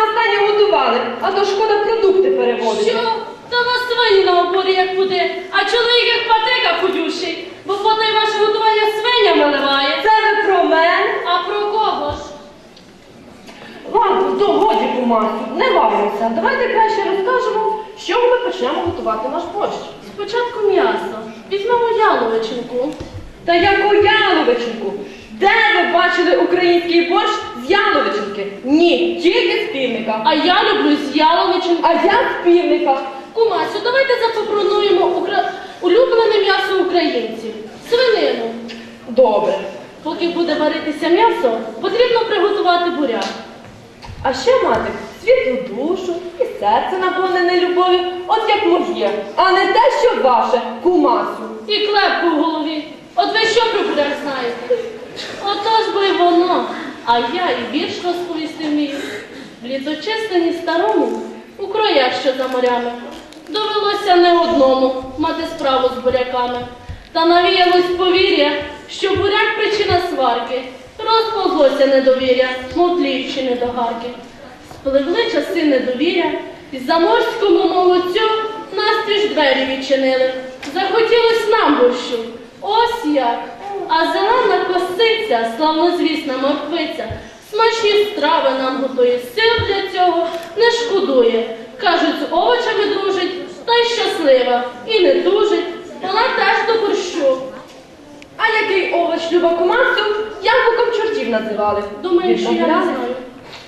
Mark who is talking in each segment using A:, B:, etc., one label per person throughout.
A: востаннє готували, а то шкода продукти переводити.
B: Що? Та на свині на опорі як буде, а чоловік як патека ходющий, бо потай ваше готування свинями ливає.
A: Це ви про мене?
B: А про кого ж?
A: Ладно, то годі кумасю, не варимося. Давайте краще розкажемо, чого ми почнемо готувати наш борщ.
B: Спочатку м'ясо. Візьмемо яловичинку.
A: Та яку яловичинку? Де ви бачили український борщ яловичинки? Ні, тільки з півника.
B: А я люблю з яловичинку.
A: А я з півника.
B: Кумасю, давайте запропонуємо укра... улюблене м'ясо українців. Свинину.
A: Добре.
B: Поки буде варитися м'ясо, потрібно приготувати буряк.
A: А ще мати світлу душу і серце наповнене любов'ю, от як моє, а не те, що ваше, кумасю.
B: І клепку в голові. От ви що про буряк знаєте? Отож би й воно. А я і вірш розповісти вмію. В літочистині старому, у кроях, що за морями. Довелося не одному мати справу з буряками. Та навіялось повір'я, що буряк причина сварки. Розповзлося недовір'я, мов недогарки. Спливли часи недовір'я, і заморському молодцю настріж двері відчинили. Захотілось нам борщу. Ось як. А зелена косиця, славнозвісна морквиця, смачні страви нам готує. Сил для цього не шкодує. Кажуть, з овочами дружить, та й щаслива, і не тужить. Вона теж до борщу.
A: А який овоч люба кумасю, яблуком чортів називали.
B: Думаю, що я не знаю.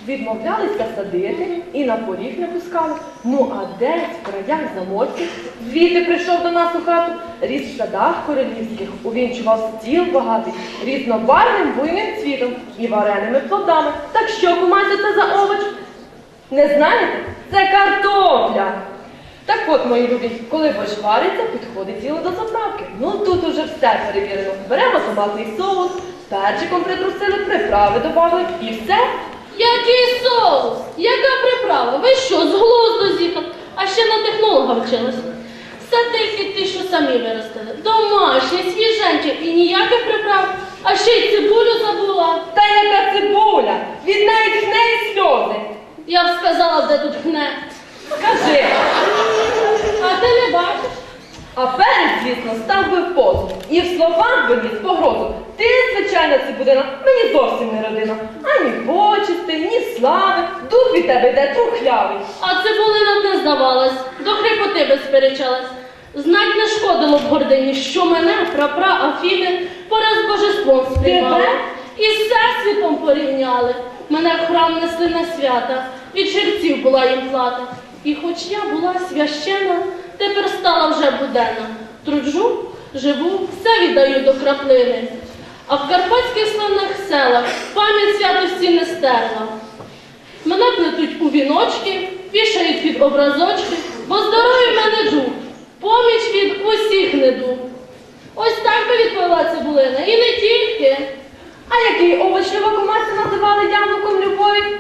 A: Відмовлялися садити і на поріг не пускали. Ну а десь в краях заморських звідти прийшов до нас у хату, ріс в садах королівських, увінчував стіл багатий, різнобарвним буйним цвітом і вареними плодами. Так що, кумасю, це за овоч? Не знаєте? Це картопля. Так от, мої любі, коли борщ вариться, підходить діло до заправки. Ну тут уже все перевірено. Беремо томатний соус, перчиком притрусили, приправи додали і все.
B: Який соус? Яка приправа? Ви що, з глузду з'їхав? А ще на технолога вчилась. Тільки ті, що самі виростили. Домашні, свіженькі і ніяких приправ. А ще й цибулю забула.
A: Та яка цибуля! Від неї тхне і сльози.
B: Я б сказала, де тут гне.
A: Скажи.
B: А ти не бачиш?
A: А перець, звісно, став би в позу. І в словах би ніс погрозу. Ти, звичайна цибулина, мені зовсім не родина. Ані ні слави. Дух від тебе йде трухлявий.
B: А цибулина не здавалась, до хрипоти би сперечалась. Знать не шкодило б гордині, що мене, прапра Афіни, поряд з божеством сприймали. І з всесвітом порівняли. Мене в храм несли на свята, від черців була їм плата. І хоч я була священа, тепер стала вже буденна. Труджу, живу, все віддаю до краплини. А в карпатських славних селах пам'ять святості не стерла. Мене плетуть у віночки, вішають під образочки, бо здоровий в мене дух, поміч від усіх недуг. Ось так би відповіла цибулина, і не тільки.
A: А який овоч люба називали яблуком любові?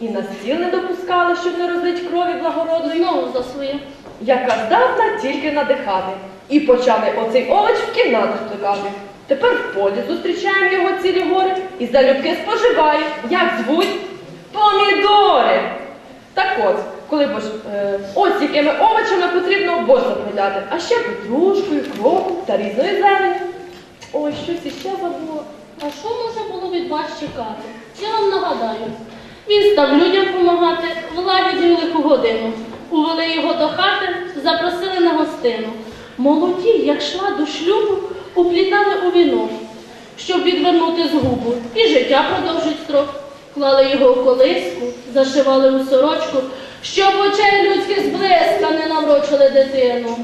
A: І на стіл не допускали, щоб не розлить крові благородної.
B: Знову за своє.
A: яка здатна тільки надихати. І почали оцей овоч в кімнату плекати. Тепер в полі зустрічаємо його цілі гори і залюбки споживає. Як звуть? Помідори. Так от, коли бо ж, е, ось якими овочами потрібно борщ заправляти, а ще петрушкою, кропом та різною зеленю. Ой, щось іще забула.
B: А що може було від вас чекати? Я вам нагадаю. Він став людям допомагати в лагідну лиху годину. Увели його до хати, запросили на гостину. Молоді, як йшла до шлюбу, уплітали у вінок, щоб відвернути згубу, і життя продовжить строк. Клали його в колиску, зашивали у сорочку, щоб очей людських зблизька не наврочили дитину.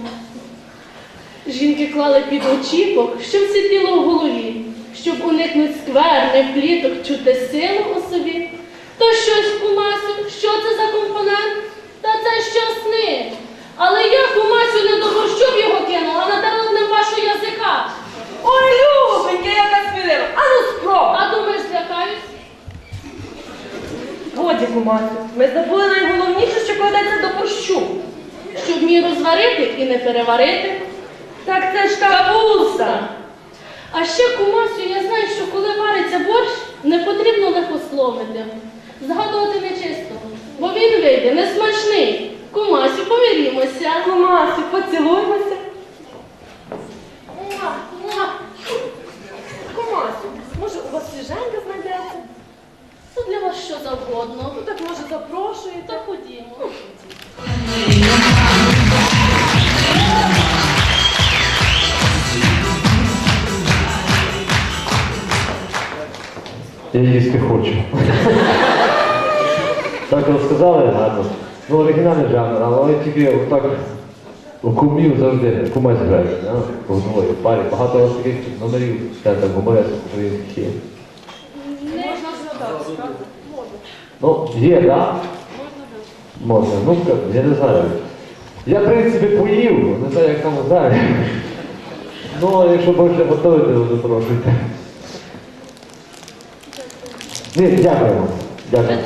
B: Жінки клали під очіпок, щоб сиділо в голові, щоб уникнути скверних пліток, чути силу у собі. То щось кумасю, що це за компонент? Та це щасник. Але я кумасю не до борщу б його кинула, а натерла б ним вашого язика.
A: Ой, любенька, яка смілива! А ну спробуй!
B: А думаєш, злякаюсь?
A: Годі, мати, ми забули найголовніше, що кладеться до борщу.
B: Щоб мій розварити і не переварити.
A: Так це ж кавуса.
B: А ще кумасю, я знаю, що коли вариться борщ, не потрібно лихословити. Згадувати не він вийде несмачний. Кумасю, помирімося.
A: Кумасю, поцілуймося. Кумасю, може у вас свіженька знайдеться?
B: Це для вас що завгодно.
A: Ну так може запрошуєте.
B: Та ходімо.
C: Я їсти хочу. Так розказали гарно. Ну, оригінальний жанр, але тільки так у кумів завжди кумець грає. да? По одної парі. Багато таких номерів театр гуморесок українських є.
A: Можна згадати, правда?
C: Ну, є, так? Да? Можна. Ну, я не знаю. Я, в принципі, поїв, не знаю, як там далі. Ну, а якщо більше готовити, то запрошуйте. Ні, дякуємо. Дякую.